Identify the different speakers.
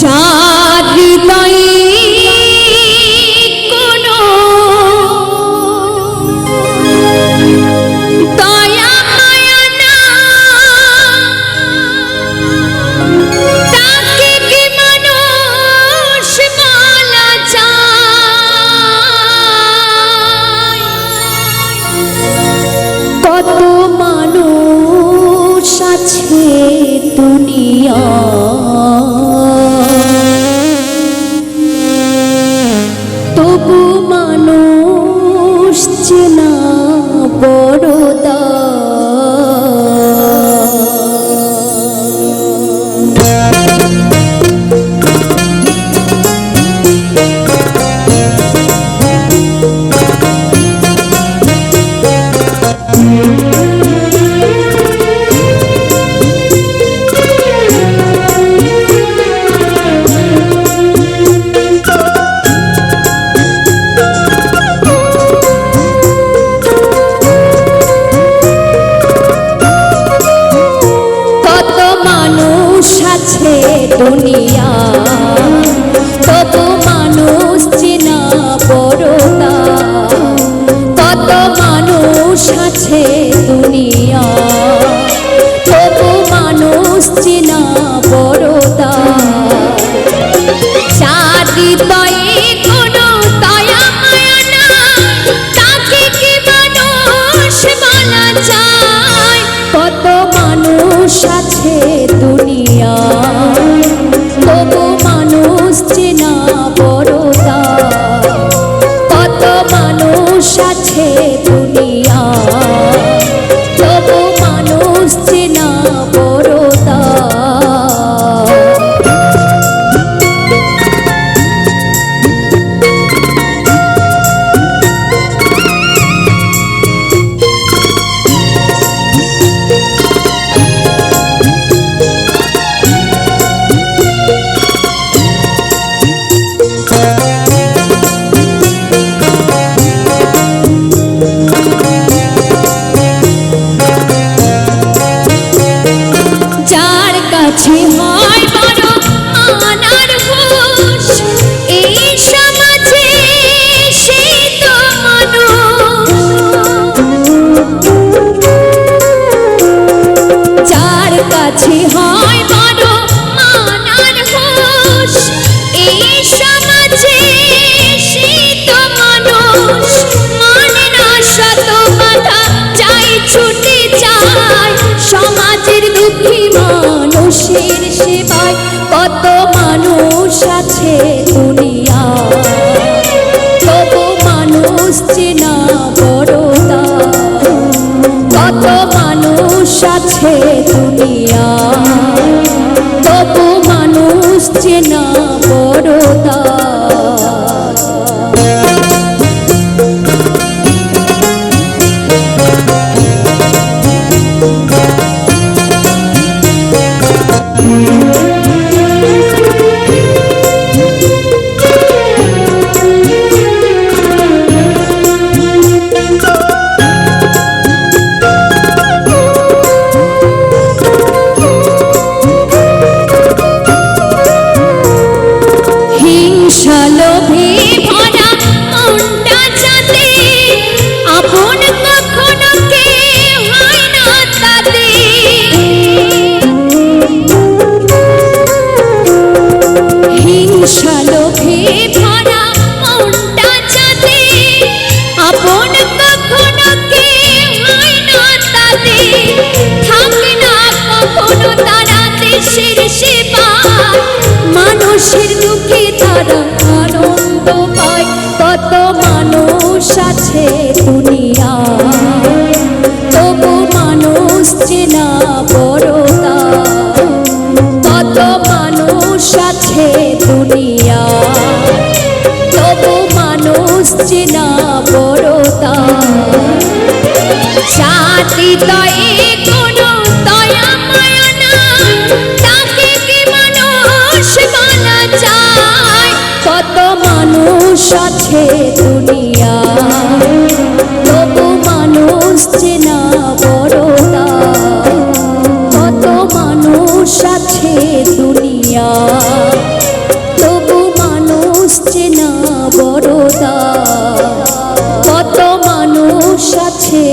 Speaker 1: সাদৃদয়ে কোনো দয়া মায়া না তাকে কি মানুষ বলা যায় কত মানুষ আছে দুনিয়া আছে দুনিয়া। তত মানুষ চেনা বড়তা। তত মানুষ আছে দুনিয়া। তত মানুষ চেনা বড়তা। চারি তয়ে কোনো apa মানুষের সেবায় কত মানুষ আছে দুনিয়া কত মানুষ চেনা বড়দা কত মানুষ আছে দেশের সেবা মানুষের দুঃখে তারা আনন্দ পায়। কত মানুষ আছে দুনিয়া তবু মানুষ চেনা বড়দা কত মানুষ আছে দুনিয়া তবু মানুষ চেনা বড়দা জাতি দয়ে কোনো দয়া আছে দুনিয়া। তবু মানুষ চেনা বড়দা কত মানুষ আছে দুনিয়া। তবু মানুষ চেনা বড়দা কত মানুষ আছে